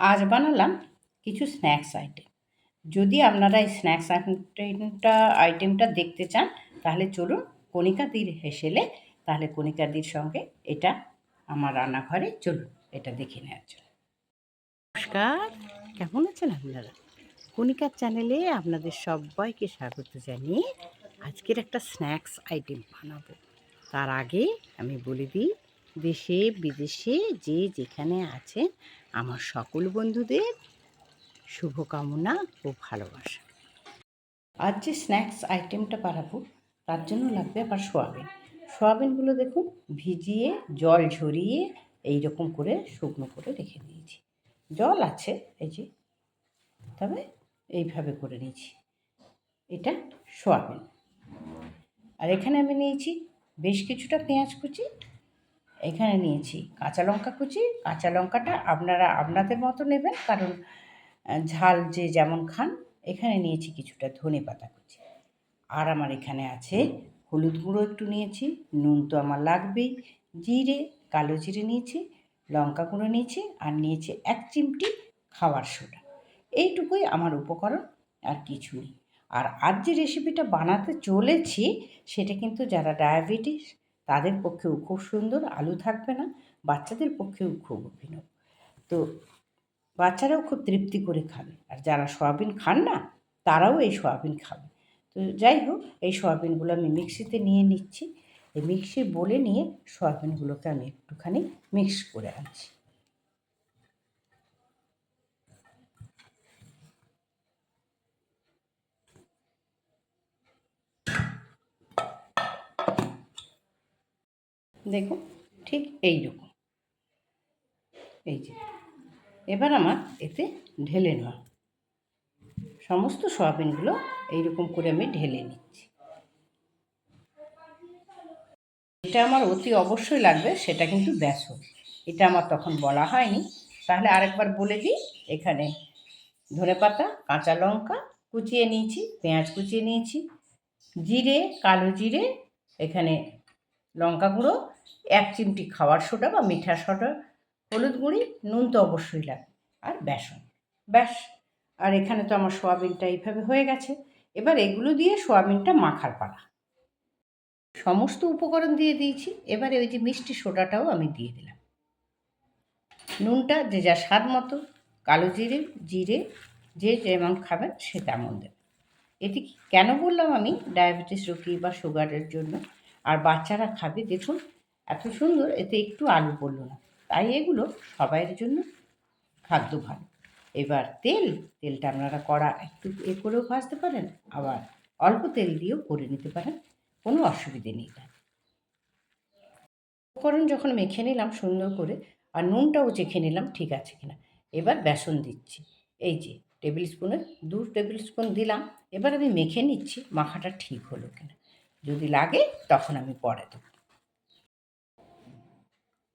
আজ বানালাম কিছু স্ন্যাক্স আইটেম। যদি আপনারা এই স্ন্যাক্স আইটেমটা আইটেমটা দেখতে চান, তাহলে চলুন কণিকাদির হেসেলে, তাহলে কণিকাদির সঙ্গে এটা আমার রান্নাঘরে চলুন, এটা দেখে নেওয়ার জন্য। নমস্কার, কেমন আছেন আপনারা? কণিকার চ্যানেলে আপনাদের সবাইকে স্বাগত জানিয়ে আজকের একটা স্ন্যাক্স আইটেম বানাবো। তার আগে আমি বলে দিই দেশে, বিদেশে যে যেখানে আছেন, আমার সকল বন্ধুদের শুভকামনা ও ভালোবাসা। আজ যে স্ন্যাক্স আইটেমটা বানাবো তার জন্য লাগবে আবার সোয়াবিন। সোয়াবিনগুলো দেখুন, ভিজিয়ে, জল ঝরিয়ে এই রকম করে শুকনো করে রেখে দিয়েছি। জল আছে, এই যে, তবে এইভাবে করে নিয়েছি। এটা সোয়াবিন। আর এখানে আমি নিয়েছি বেশ কিছুটা পেঁয়াজ কুচি এখানে নিয়েছি। কাঁচা লঙ্কা কুচি, কাঁচা লঙ্কাটা আপনারা আপনাদের মতো নেবেন, কারণ ঝাল যে যেমন খান, এখানে নিয়েছি কিছুটা ধনে পাতা কুচি। আর আমার এখানে আছে হলুদ গুঁড়ো একটু নিয়েছি, নুন তো আমার লাগবেই, জিরে, কালো জিরে নিয়েছি, লঙ্কা গুঁড়ো নিয়েছি, আর নিয়েছি এক চিমটি খাওয়ার সোডা। এইটুকুই আমার উপকরণ, আর কিছু নেই। আর আজ যে রেসিপিটা বানাতে চলেছি, সেটা কিন্তু যারা ডায়াবেটিস তাদের পক্ষেও খুব সুন্দর, আলু থাকবে না, বাচ্চাদের পক্ষেও খুব অভিনব। তো বাচ্চারাও খুব তৃপ্তি করে খাবে। আর যারা সয়াবিন খান না, তারাও এই সয়াবিন খাবে। তো যাই হোক, এই সয়াবিনগুলো আমি মিক্সিতে নিয়ে নিচ্ছি। এই মিক্সি বলে নিয়ে সয়াবিনগুলোকে আমি একটুখানি মিক্স করে আনছি। দেখুন, ঠিক এই রকম এই যে, এবার আমার এতে ঢেলে নেওয়া। সমস্ত সয়াবিনগুলো এইরকম করে আমি ঢেলে নিচ্ছি। এটা আমার অতি অবশ্যই লাগবে, সেটা কিন্তু বেসন। এটা আমার তখন বলা হয়নি। তাহলে আরেকবার বলে দিই, এখানে ধনেপাতা কাঁচা লঙ্কা কুচিয়ে নিয়েছি, পেঁয়াজ কুচিয়ে নিয়েছি, জিরে, কালো জিরে, এখানে লঙ্কা গুঁড়ো এক চিমটি খাওয়ার সোডা বা মিঠা সোডা, হলুদ গুঁড়ি, নুন তো অবশ্যই লাগে, আর বেসন। ব্যাস, আর এখানে তো আমার সোয়াবিনটা এইভাবে হয়ে গেছে। এবার এগুলো দিয়ে সোয়াবিনটা মাখার পালা। সমস্ত উপকরণ দিয়ে দিয়েছি, এবারে ওই যে মিষ্টি সোডাটাও আমি দিয়ে দিলাম। নুনটা যে যা স্বাদ মতো, কালো জিরে জিরে, যে যেমন খাবেন সে তেমন দেবে এটি কেন বললাম আমি? ডায়াবেটিস রোগী বা সুগারের জন্য। আর বাচ্চারা খাবে, দেখুন এত সুন্দর, এতে একটু আলু পড়ল না। তাই এগুলো সবাইয়ের জন্য খাদ্য ভালো। এবার তেল, তেলটা আপনারা কড়া একটু এ করেও ভাজতে পারেন, আবার অল্প তেল দিয়েও করে নিতে পারেন, কোনো অসুবিধে নেই তার উপকরণ যখন মেখে নিলাম সুন্দর করে, আর নুনটাও চেখে নিলাম ঠিক আছে কিনা, এবার বেসন দিচ্ছি। এই যে টেবিল স্পুনের, দু টেবিল স্পুন দিলাম, এবার আমি মেখে নিচ্ছি মাখাটা ঠিক হলো কিনা। যদি লাগে তখন আমি পরে দেবো।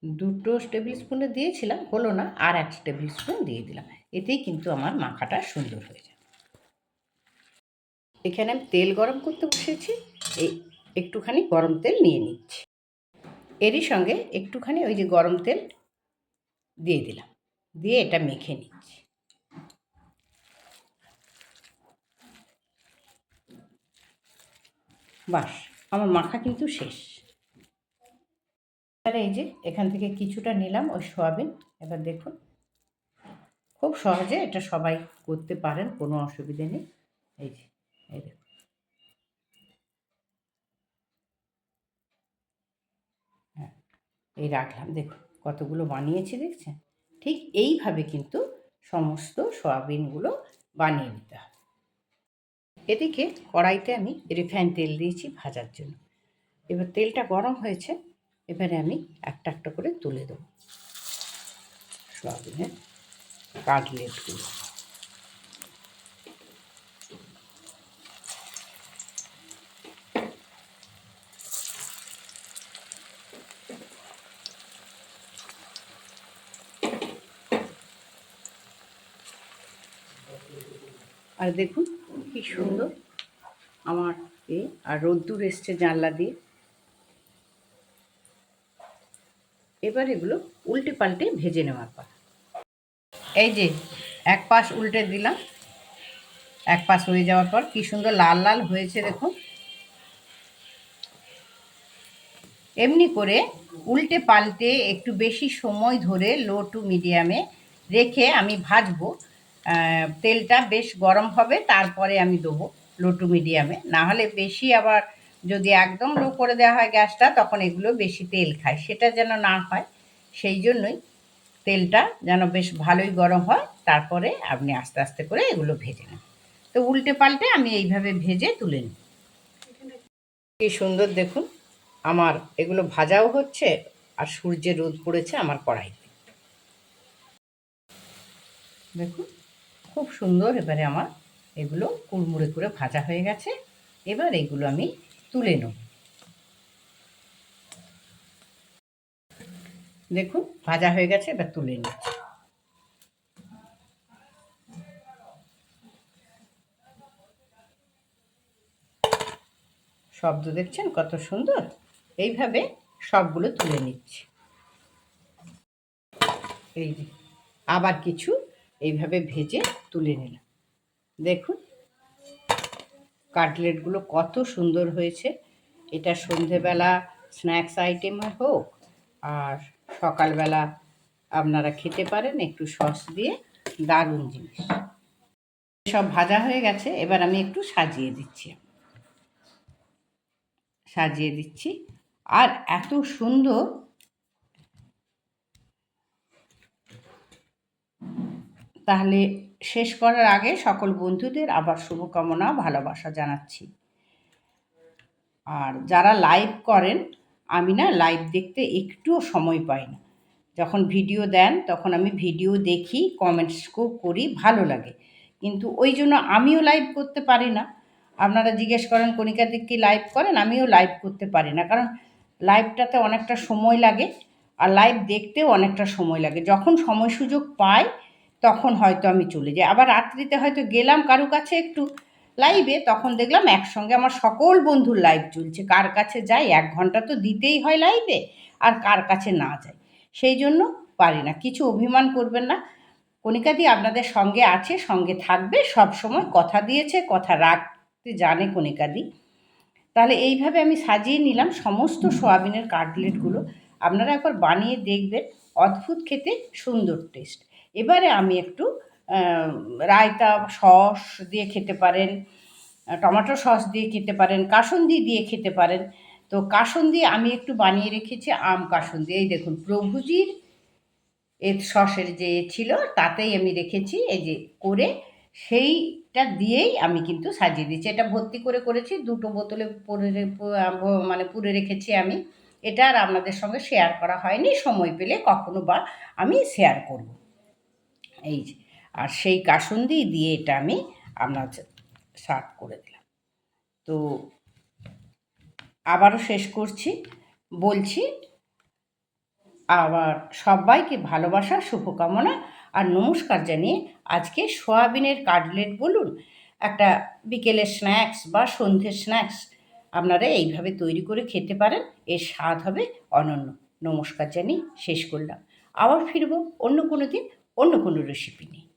দুটো টেবিল স্পুনে দিয়েছিলাম, হলো না, আর এক টেবিল স্পুন দিয়ে দিলাম। এতেই কিন্তু আমার মাখাটা সুন্দর হয়ে যাবে। এখানে আমি তেল গরম করতে বসেছি, এই একটুখানি গরম তেল নিয়ে নিচ্ছি। এরই সঙ্গে একটুখানি ওই যে গরম তেল দিয়ে দিলাম, দিয়ে এটা মেখে নিচ্ছি। বাস, আমার মাখা কিন্তু শেষ। এবারে এই যে এখান থেকে কিছুটা নিলাম ওই সয়াবিন। এবার দেখুন, খুব সহজে এটা সবাই করতে পারেন, কোনো অসুবিধে নেই। এই যে, এই দেখুন। হ্যাঁ এই রাখলাম। দেখুন, কতগুলো বানিয়েছি, দেখছেন? ঠিক এইভাবে কিন্তু সমস্ত সয়াবিনগুলো বানিয়ে নিতে হবে। এদিকে কড়াইতে আমি রিফাইন তেল দিয়েছি ভাজার জন্য। এবার তেলটা গরম হয়েছে এবারে আমি একটা একটা করে তুলে দেবো। সয়াবিনের কাটলেটগুলো আর দেখুন কি সুন্দর আমার এ আর রোদ্দুর এসছে জানলা দিয়ে। এবার এগুলো উল্টে পাল্টে ভেজে নেওয়ার পর এই যে, এক পাশ উল্টে দিলাম। এক পাশ হয়ে যাওয়ার পর কি সুন্দর লাল লাল হয়েছে দেখুন। এমনি করে উল্টে পাল্টে একটু বেশি সময় ধরে লো টু মিডিয়ামে রেখে আমি ভাজবো। তেলটা বেশ গরম হবে, তারপরে আমি দেবো লো টু মিডিয়ামে। না হলে বেশি আবার যদি একদম লো করে দেওয়া হয় গ্যাসটা, তখন এগুলো বেশি তেল খায়। সেটা যেন না হয়, সেই জন্যই তেলটা যেন বেশ ভালোই গরম হয়, তারপরে আপনি আস্তে আস্তে করে এগুলো ভেজে নেন। তো উল্টে পাল্টে আমি এইভাবে ভেজে তুলে নিই। কি সুন্দর দেখুন, আমার এগুলো ভাজাও হচ্ছে আর সূর্যের রোদ পড়েছে আমার কড়াইতে। দেখুন, খুব সুন্দর এবারে আমার এগুলো কুড়মুড়ে করে ভাজা হয়ে গেছে। এবার এগুলো আমি তুলে নেব দেখুন, ভাজা হয়ে গেছে, এবার তুলে নিচ্ছি শব্দ দেখছেন কত সুন্দর? এইভাবে সবগুলো তুলে নিচ্ছি। এই আবার কিছু এইভাবে ভেজে তুলে নিলাম। দেখুন কাটলেটগুলো কত সুন্দর হয়েছে। এটা সন্ধেবেলা স্ন্যাক্স আইটেম হোক, আর সকালবেলা আপনারা খেতে পারেন একটু সস দিয়ে দারুণ জিনিস। সব ভাজা হয়ে গেছে, এবার আমি একটু সাজিয়ে দিচ্ছি। সাজিয়ে দিচ্ছি। আর এত সুন্দর তাহলে শেষ করার আগে সকল বন্ধুদের আবার শুভকামনা, ভালোবাসা জানাচ্ছি। আর যারা লাইভ করেন, আমি না লাইভ দেখতে একটুও সময় পাই না। যখন ভিডিও দেন, তখন আমি ভিডিও দেখি কমেন্টসও করি, ভালো লাগে। কিন্তু ওই জন্য আমিও লাইভ করতে পারি না। আপনারা জিজ্ঞেস করেন, কণিকা দিক কি লাইভ করেন? আমিও লাইভ করতে পারি না। কারণ লাইভটাতে অনেকটা সময় লাগে, আর লাইভ দেখতেও অনেকটা সময় লাগে। যখন সময় সুযোগ পাই তখন হয়তো আমি চলে যাই। আবার রাত্রিতে হয়তো গেলাম কারও কাছে একটু লাইভে তখন দেখলাম একসঙ্গে আমার সকল বন্ধুর লাইভ চলছে। কার কাছে যাই? এক ঘণ্টা তো দিতেই হয় লাইভে আর কার কাছে না যাই? সেই জন্য পারি না। কিছু অভিমান করবেন না। কণিকাদি আপনাদের সঙ্গে আছে, সঙ্গে থাকবে, সব সময় কথা দিয়েছে, কথা রাখতে জানে কণিকাদি তাহলে এইভাবে আমি সাজিয়ে নিলাম সমস্ত সোয়াবিনের কাটলেটগুলো। আপনারা একবার বানিয়ে দেখবেন। অদ্ভুত খেতে, সুন্দর টেস্ট এবারে আমি একটু রায়তা সস দিয়ে খেতে পারেন টমেটো সস দিয়ে খেতে পারেন, কাসন্দি দিয়ে খেতে পারেন। তো কাসন্দি আমি একটু বানিয়ে রেখেছি, আম কাসন্দি। এই দেখুন, প্রভুজির এর সসের যে ছিল, তাতেই আমি রেখেছি, এই যে করে সেইটা দিয়েই আমি কিন্তু সাজিয়ে দিচ্ছি এটা ভর্তি করে করেছি, দুটো বোতলে পরে মানে পুরে রেখেছি আমি। এটা আর আপনাদের সঙ্গে শেয়ার করা হয়নি, সময় পেলে কখনো বা আমি শেয়ার করব। এই যে, আর সেই কাসুন্দি দিয়ে এটা আমি আপনার সার্ভ করে দিলাম। তো আবারও শেষ করছি, বলছি আবার সবাইকে ভালোবাসা, শুভকামনা আর নমস্কার জানিয়ে আজকে সোয়াবিনের কাটলেট বলুন, একটা বিকেলের স্ন্যাক্স বা সন্ধ্যের স্ন্যাক্স আপনারা এইভাবে তৈরি করে খেতে পারেন, এর স্বাদ হবে অনন্য। নমস্কার জানিয়ে শেষ করলাম। আবার ফিরবো অন্য কোনো দিন। অন্য কোনো রেসিপি নিয়ে